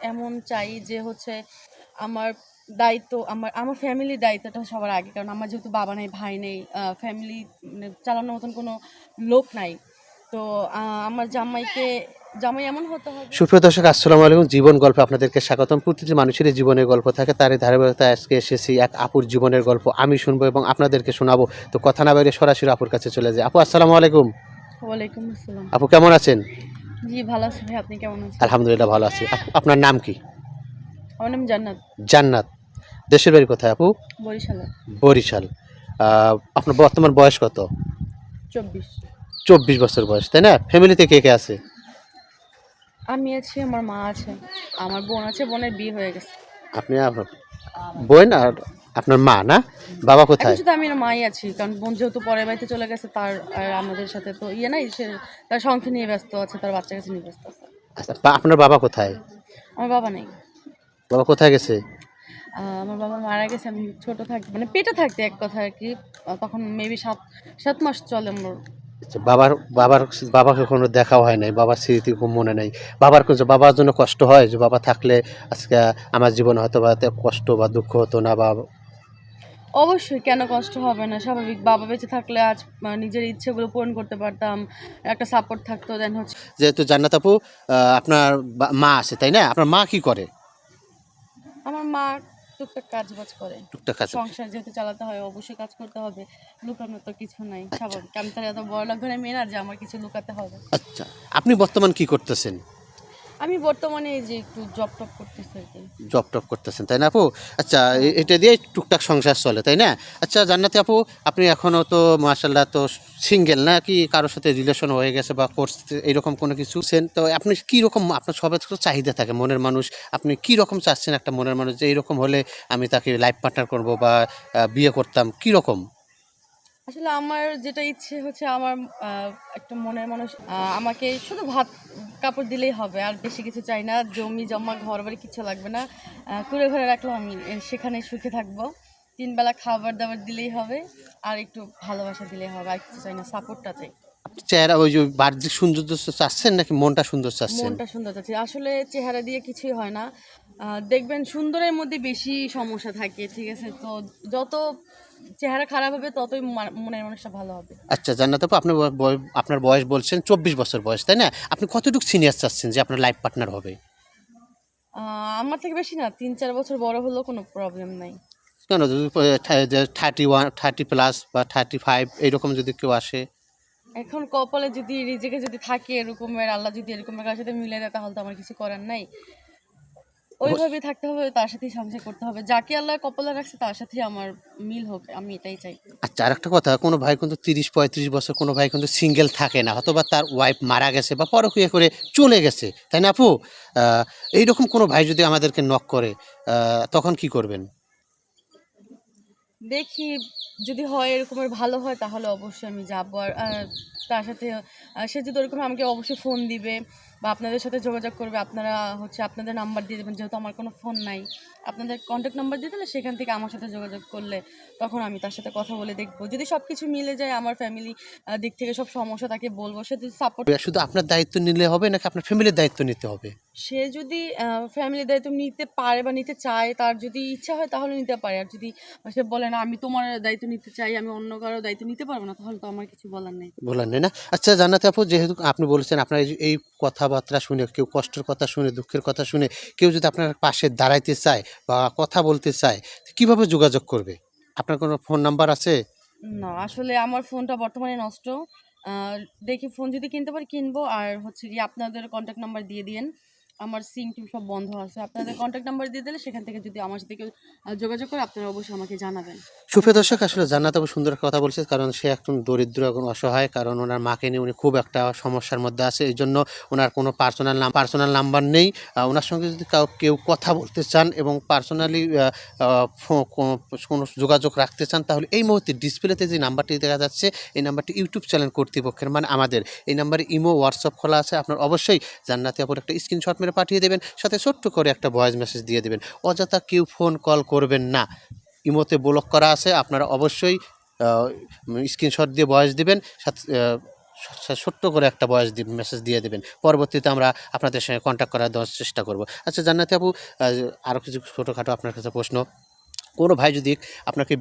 এমন চাই যে হচ্ছে আমার দায়িত্ব আমার আমার ফ্যামিলির দায়িত্বটা সবার আগে। কারণ আমার যেহেতু বাবা নেই ভাই নেই ফ্যামিলি মানে চালানোর মতন কোনো লোক নাই। তো আমার জামাইকে জামাই এমন হতে হবে। সুপ্রিয় দর্শক আসসালামু আলাইকুম। জীবন গল্পে আপনাদেরকে স্বাগতম। প্রতিটি মানুষেরই জীবনের গল্প থাকে তারই ধারাবাহিকতায় আজকে এসেছি এক আপুর জীবনের গল্প। আমি শুনব এবং আপনাদেরকে শোনাবো। তো কথা না বাইরে সরাসরি আপুর কাছে চলে যায় আপু আসসালামু আলাইকুম। ওয়ালাইকুম আসসালাম। আপু কেমন আছেন? জি ভালো আছি ভাই আপনি কেমন আছেন? আলহামদুলিল্লাহ ভালো আছি। আপনার নাম কি? আমার নাম জান্নাত। জান্নাত। দেশের বাড়ি কোথায় আপু? বরিশালে। বরিশাল। আপনার বর্তমান বয়স কত? চব্বিশ। চব্বিশ বছর বয়স তাই না? ফ্যামিলিতে কে কে আছে? আমি আছি আমার মা আছে আমার বোন আছে বোনের বিয়ে হয়ে গেছে। আপনি আপনার বোন আর আপনার মা না? বাবা কোথায়? শুধু আমি আর মাই আছি কারণ বোন যেহেতু পরের বাড়িতে চলে গেছে তার আর আমাদের সাথে তো ইয়ে নাই সে তার সংখ্যা নিয়ে ব্যস্ত আছে তার বাচ্চা কাছে নিয়ে ব্যস্ত আছে। আচ্ছা বা- আপনার বাবা কোথায়? আমার বাবা নেই। বাবা কোথায় গেছে? আহ, আমার বাবা মারা গেছে আমি ছোট থাকতে মানে পেটে থাকতে এক কথা আর কি আহ, তখন মেবি সাত সাত মাস চলে আমার আচ্ছা, বাবার বাবার বাবাকে কোনো দেখাও হয় নাই বাবার স্মৃতি খুব মনে নেই। বাবার কিছু বাবার জন্য কষ্ট হয় যে বাবা থাকলে আজকে আমার জীবনে হয়তো বা এত কষ্ট বা দুঃখ হতো না বা অবশ্যই কেন কষ্ট হবে না? স্বাভাবিক বাবা বেঁচে থাকলে আজ নিজের ইচ্ছেগুলো পূরণ করতে পারতাম একটা সাপোর্ট থাকতো দেন হচ্ছে যেহেতু জান্নাত আপু আপনার মা আছে তাই না? আপনার মা কি করে? আমার মা টুকটাক কাজ বাজ করে। টুকটাক কাজ সংসার যেহেতু চালাতে হয় অবশ্যই কাজ করতে হবে। লুকানোর তো কিছু নাই স্বাভাবিক। আমি তাহলে এত বড় লোক ঘরে মেয়ে না যে আমার কিছু লুকাতে হবে। আচ্ছা আপনি বর্তমান কি করতেছেন? আমি বর্তমানে এই যে একটু জব টপ করতেছি জব টপ করতেছেন, তাই না আপু? আচ্ছা এটা দিয়ে টুকটাক সংসার চলে, তাই না? আচ্ছা জান্নাতি আপু, আপনি এখনও তো মার্শাল্লাহ তো সিঙ্গেল না কি কারোর সাথে রিলেশন হয়ে গেছে বা করছে এরকম কোনো কিছু? সেন তো আপনি কী রকম, আপনার সবার তো চাহিদা থাকে, মনের মানুষ, আপনি কী রকম চাচ্ছেন একটা মনের মানুষ যে এইরকম হলে আমি তাকে লাইফ পার্টনার করব বা বিয়ে করতাম, কী রকম? আসলে আমার যেটা ইচ্ছে হচ্ছে আমার একটা মনের মানুষ আমাকে শুধু ভাত কাপড় দিলেই হবে আর বেশি কিছু চাই না জমি জমা ঘর বাড়ি কিছু লাগবে না। কুড়ে ঘরে রাখলেও আমি সেখানে সুখে থাকব। তিন বেলা খাবার দাবার দিলেই হবে আর একটু ভালোবাসা দিলেই হবে আর কিছু চাই না সাপোর্টটা চাই। চেহারা ওই যে বাহ্যিক সৌন্দর্য চাচ্ছেন নাকি মনটা সুন্দর চাচ্ছেন? মনটা সুন্দর চাচ্ছি। আসলে চেহারা দিয়ে কিছুই হয় না। দেখবেন সুন্দরের মধ্যে বেশি সমস্যা থাকে ঠিক আছে? তো যত চেহারা খারাপ হবে ততই মনের মানুষটা ভালো হবে। আচ্ছা জান্নাত আপু আপনার আপনার বয়স বলছেন চব্বিশ বছর বয়স তাই না? আপনি কতটুকু সিনিয়র চাচ্ছেন যে আপনার লাইফ পার্টনার হবে? আমার থেকে বেশি না তিন চার বছর বড় হলেও কোনো প্রবলেম নাই। কেন? যদি থার্টি ওয়ান থার্টি প্লাস বা থার্টি ফাইভ এইরকম যদি কেউ আসে? এখন কপালে যদি রিজেকে যদি থাকে এরকমের আল্লাহ যদি এরকমের কারোর সাথে মিলে দেয় তাহলে তো আমার কিছু করার নাই। ওইভাবেই থাকতে হবে তার সাথেই সংসার করতে হবে। যাকে আল্লাহ কপালে রাখছে তার সাথেই আমার মিল হোক আমি এটাই চাই। আচ্ছা আর একটা কথা কোনো ভাই কিন্তু তিরিশ পঁয়ত্রিশ বছর কোনো ভাই কিন্তু সিঙ্গেল থাকে না অথবা তার ওয়াইফ মারা গেছে বা পরকীয়া করে চলে গেছে তাই না আপু? এইরকম কোনো ভাই যদি আমাদেরকে নক করে তখন কি করবেন? দেখি যদি হয় এরকমের ভালো হয় তাহলে অবশ্যই আমি যাব। আর তার সাথে সে যদি ওরকম আমাকে অবশ্যই ফোন দিবে। বা আপনাদের সাথে যোগাযোগ করবে, আপনারা হচ্ছে আপনাদের নাম্বার দিয়ে দেবেন, যেহেতু আমার কোনো ফোন নাই। আপনাদের কন্ট্যাক্ট নাম্বার দিয়ে দিলে সেখান থেকে আমার সাথে যোগাযোগ করলে তখন আমি তার সাথে কথা বলে দেখব। যদি সব কিছু মিলে যায়, আমার ফ্যামিলি দিক থেকে সব সমস্যা তাকে বলব, সে সাপোর্ট শুধু আপনার দায়িত্ব নিলে হবে নাকি আপনার ফ্যামিলির দায়িত্ব নিতে হবে? সে যদি ফ্যামিলির দায়িত্ব নিতে পারে বা নিতে চায় তার যদি ইচ্ছা হয় তাহলে নিতে পারে। আর যদি সে বলে না আমি তোমার দায়িত্ব নিতে চাই আমি অন্য কারও দায়িত্ব নিতে পারব না তাহলে তো আমার কিছু বলার নেই। বলার নেই না। আচ্ছা জানাতে আপু যেহেতু আপনি বলেছেন আপনার এই এই কথাবার্তা শুনে কেউ কষ্টের কথা শুনে দুঃখের কথা শুনে কেউ যদি আপনার পাশে দাঁড়াইতে চায় বা কথা বলতে চায় কীভাবে যোগাযোগ করবে? আপনার কোনো ফোন নাম্বার আছে? না আসলে আমার ফোনটা বর্তমানে নষ্ট। দেখি ফোন যদি কিনতে পারি কিনবো আর হচ্ছে কি আপনাদের কন্ট্যাক্ট নাম্বার দিয়ে দিন আমার সিম টিম সব বন্ধ আছে। আপনাদের কন্ট্যাক্ট নাম্বার দিয়ে দিলে সেখান থেকে যদি আমার সাথে কেউ যোগাযোগ করে, আপনারা অবশ্যই আমাকে জানাবেন। সুপ্রিয় দর্শক, আসলে জান্নাত আপু সুন্দর কথা বলছে, কারণ সে একজন দরিদ্র এবং অসহায়, কারণ ওনার মাকে নিয়ে উনি খুব একটা সমস্যার মধ্যে আছে, এই জন্য ওনার কোনো পার্সোনাল নাম পার্সোনাল নাম্বার নেই। ওনার সঙ্গে যদি কেউ কথা বলতে চান এবং পার্সোনালি কোনো যোগাযোগ রাখতে চান, তাহলে এই মুহূর্তে ডিসপ্লেতে যে নাম্বারটি দেখা যাচ্ছে, এই নাম্বারটি ইউটিউব চ্যানেল কর্তৃপক্ষের মানে আমাদের। এই নাম্বারে ইমো হোয়াটসঅ্যাপ খোলা আছে, আপনার অবশ্যই জান্নাতি আপুর একটা স্ক্রিনশট মেরে পাঠিয়ে দেবেন, সাথে ছোট্ট করে একটা ভয়েস মেসেজ দিয়ে দেবেন। অযথা কেউ ফোন কল করবেন না। ইমোতে ব্লক করা আছে, আপনারা অবশ্যই স্ক্রিনশট দিয়ে ভয়েস দেবেন, সাথে ছোট্ট করে একটা বয়স মেসেজ দিয়ে দেবেন। পরবর্তীতে আমরা আপনাদের সঙ্গে কন্ট্যাক্ট করার দেওয়ার চেষ্টা করব। আচ্ছা জান্নাতি আপু আরও কিছু ছোটোখাটো আপনার কাছে প্রশ্ন। কোনো ভাই যদি আপনাকে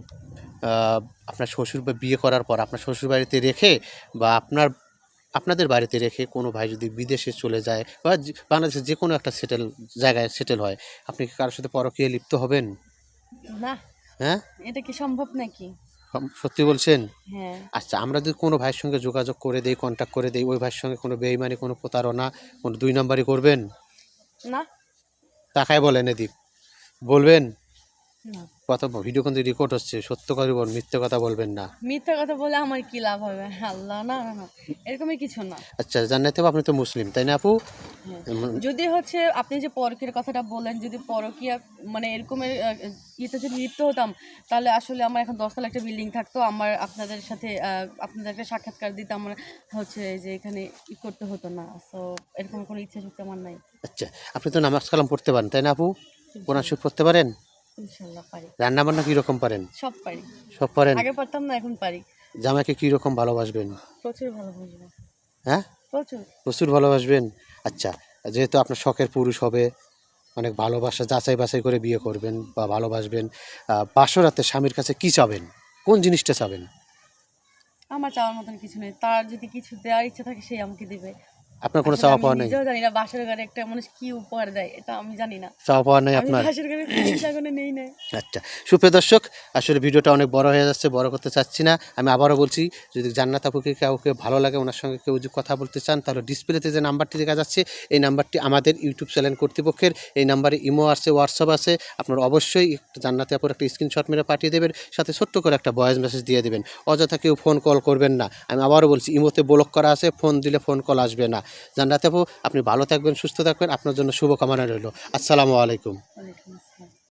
আপনার শ্বশুর বা বিয়ে করার পর আপনার শ্বশুর বাড়িতে রেখে বা আপনার আপনাদের বাড়িতে রেখে কোনো ভাই যদি বিদেশে চলে যায় বা বাংলাদেশে যে কোনো একটা সেটেল জায়গায় সেটেল হয় আপনি কি কারোর সাথে পরকীয় লিপ্ত হবেন? না। হ্যাঁ? এটা কি সম্ভব নাকি? সত্যি বলছেন? হ্যাঁ। আচ্ছা আমরা যদি কোনো ভাইয়ের সঙ্গে যোগাযোগ করে দেই কন্ট্যাক্ট করে দেই ওই ভাইয়ের সঙ্গে কোনো বেইমানি কোনো প্রতারণা কোনো দুই নম্বরই করবেন? না। তাকায় বলেন এদিক। বলবেন? কথা ভিডিও কিন্তু রেকর্ড হচ্ছে। সত্য কথা বলবেন মিথ্যে কথা বলবেন না। মিথ্যা কথা বলে আমার কি লাভ হবে? আল্লাহ না না এরকমই কিছু না। আচ্ছা জান্নাতে আপনি তো মুসলিম তাই না আপু? হ্যাঁ। যদি হচ্ছে আপনি যে পরকের কথাটা বলেন যদি পরকিয়া মানে এরকমের ইয়েতে যদি লিপ্ত হতাম তাহলে আসলে আমার এখন দশতলা একটা বিল্ডিং থাকতো। আমার আপনাদের সাথে আহ, আপনাদের একটা সাক্ষাৎকার দিতে আমার হচ্ছে যে এখানে ই করতে হতো না। সো এরকম কোনো ইচ্ছা শক্তি আমার নাই। আচ্ছা আপনি তো নামাজ কালাম পড়তে পারেন তাই না আপু? কোরআন পড়তে পারেন? পারি। রান্না বান্না কীরকম পারেন? সব পারি। সব পারেন? আগে পারতাম না এখন পারি। জামাইকে কীরকম ভালোবাসবেন? প্রচুর হ্যাঁ? প্রচুর। প্রচুর ভালোবাসবেন? আচ্ছা যেহেতু আপনার শখের পুরুষ হবে অনেক ভালোবাসা যাচাই বাছাই করে বিয়ে করবেন বা ভালোবাসবেন বাসরাতে স্বামীর কাছে কি চাবেন? কোন জিনিসটা চাবেন? আমার চাওয়ার মতন কিছু নেই। তার যদি কিছু দেওয়ার ইচ্ছা থাকে সে আমাকে দিবে। আপনার কোনো চাওয়া পাওয়া নেই? জানি না বাসার ঘরে একটা মানুষ কি উপহার দেয় এটা আমি জানি না। চাওয়া পাওয়া নেই আপনার? বাসার ঘরে লাগানো নেই না আচ্ছা সুপ্রিয় দর্শক আসলে ভিডিওটা অনেক বড় হয়ে যাচ্ছে বড় করতে চাচ্ছি না। আমি আবারও বলছি যদি জান্নাত আপুকে কাউকে ভালো লাগে ওনার সঙ্গে কেউ যদি কথা বলতে চান তাহলে ডিসপ্লেতে যে নাম্বারটি দেখা যাচ্ছে এই নাম্বারটি আমাদের ইউটিউব চ্যানেল কর্তৃপক্ষের এই নাম্বারে ইমো আছে হোয়াটসঅ্যাপ আছে। আপনার অবশ্যই একটা জান্নাতে আপুর একটা স্ক্রিনশট মেরে পাঠিয়ে দেবেন সাথে ছোট্ট করে একটা ভয়েস মেসেজ দিয়ে দেবেন। অযথা কেউ ফোন কল করবেন না। আমি আবারও বলছি ইমোতে ব্লক করা আছে ফোন দিলে ফোন কল আসবে না। জান্নাত আপু। আপনি ভালো থাকবেন সুস্থ থাকবেন। আপনার জন্য শুভকামনা রইল। আসসালামু আলাইকুম।